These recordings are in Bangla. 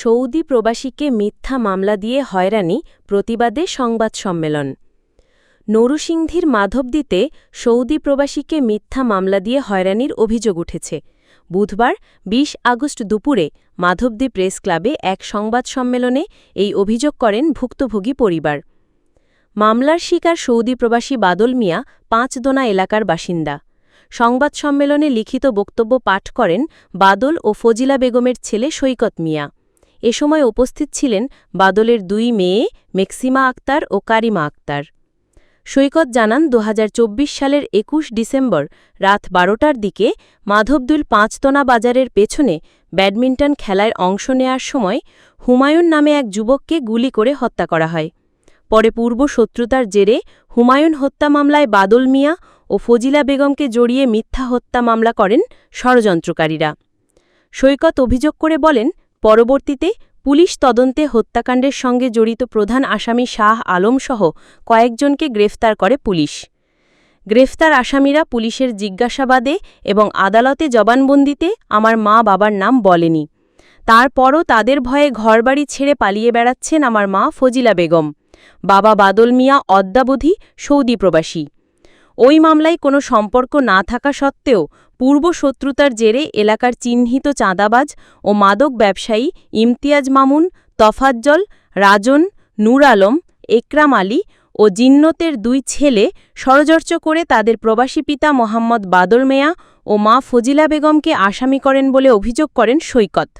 সৌদি প্রবাসীকে মিথ্যা মামলা দিয়ে হয়রানি, প্রতিবাদে সংবাদ সম্মেলন। নরুসিংধীর মাধবদীতে সৌদি প্রবাসীকে মিথ্যা মামলা দিয়ে হয়রানির অভিযোগ উঠেছে। বুধবার ২০ আগস্ট দুপুরে মাধবদী প্রেস ক্লাবে এক সংবাদ সম্মেলনে এই অভিযোগ করেন ভুক্তভোগী পরিবার। মামলার শিকার সৌদি প্রবাসী বাদল মিয়া, পাঁচদোনা এলাকার বাসিন্দা। সংবাদ সম্মেলনে লিখিত বক্তব্য পাঠ করেন বাদল ও ফজিলা বেগমের ছেলে সৈকত মিয়া। এ সময় উপস্থিত ছিলেন বাদলের দুই মেয়ে মেক্সিমা আক্তার ও কারিমা আক্তার। সৈকত জানান দু হাজার চব্বিশ সালের একুশ ডিসেম্বর রাত বারোটার দিকে মাধবদুল পাঁচতনা বাজারের পেছনে ব্যাডমিন্টন খেলায় অংশ নেয়ার সময় হুমায়ুন নামে এক যুবককে গুলি করে হত্যা করা হয়। পরে পূর্ব শত্রুতার জেরে হুমায়ুন হত্যা মামলায় বাদল মিয়া ও ফজিলা বেগমকে জড়িয়ে মিথ্যা হত্যা মামলা করেন ষড়যন্ত্রকারীরা। সৈকত অভিযোগ করে বলেন পরবর্তীতে পুলিশ তদন্তে হত্যাকাণ্ডের সঙ্গে জড়িত প্রধান আসামি শাহ আলমসহ কয়েকজনকে গ্রেফতার করে পুলিশ। গ্রেফতার আসামিরা পুলিশের জিজ্ঞাসাবাদে এবং আদালতে জবানবন্দিতে আমার মা বাবার নাম বলেনি। তারপরও তাদের ভয়ে ঘরবাড়ি ছেড়ে পালিয়ে বেড়াচ্ছেন আমার মা ফজিলা বেগম। বাবা বাদল মিয়া, অদ্যাবধি সৌদি প্রবাসী। ওই মামলায় কোনো সম্পর্ক না থাকা সত্ত্বেও পূর্ব শত্রুতার জেরে এলাকার চিহ্নিত চাঁদাবাজ ও মাদক ব্যবসায়ী ইমতিয়াজ মামুন তফাজ্জল রাজন, নূর আলম, একরাম আলী ও জিন্নতের দুই ছেলে ষড়যর্চ করে তাদের প্রবাসী পিতা মোহাম্মদ বাদল মেয়া ও মা ফজিলা বেগমকে আসামি করেন বলে অভিযোগ করেন সৈকত।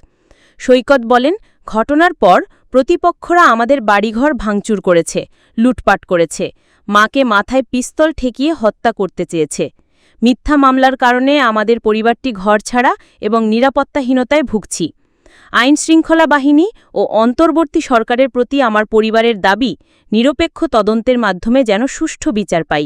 সৈকত বলেন, ঘটনার পর প্রতিপক্ষরা আমাদের বাড়িঘর ভাঙচুর করেছে, লুটপাট করেছে। মাকে মাথায় পিস্তল ঠেকিয়ে হত্যা করতে চেয়েছে। মিথ্যা মামলার কারণে আমাদের পরিবারটি ঘর ছাড়া এবং নিরাপত্তাহীনতায় ভুগছি। আইন শৃঙ্খলা বাহিনী ও অন্তর্বর্তী সরকারের প্রতি আমার পরিবারের দাবি, নিরপেক্ষ তদন্তের মাধ্যমে যেন সুষ্ঠু বিচার পাই।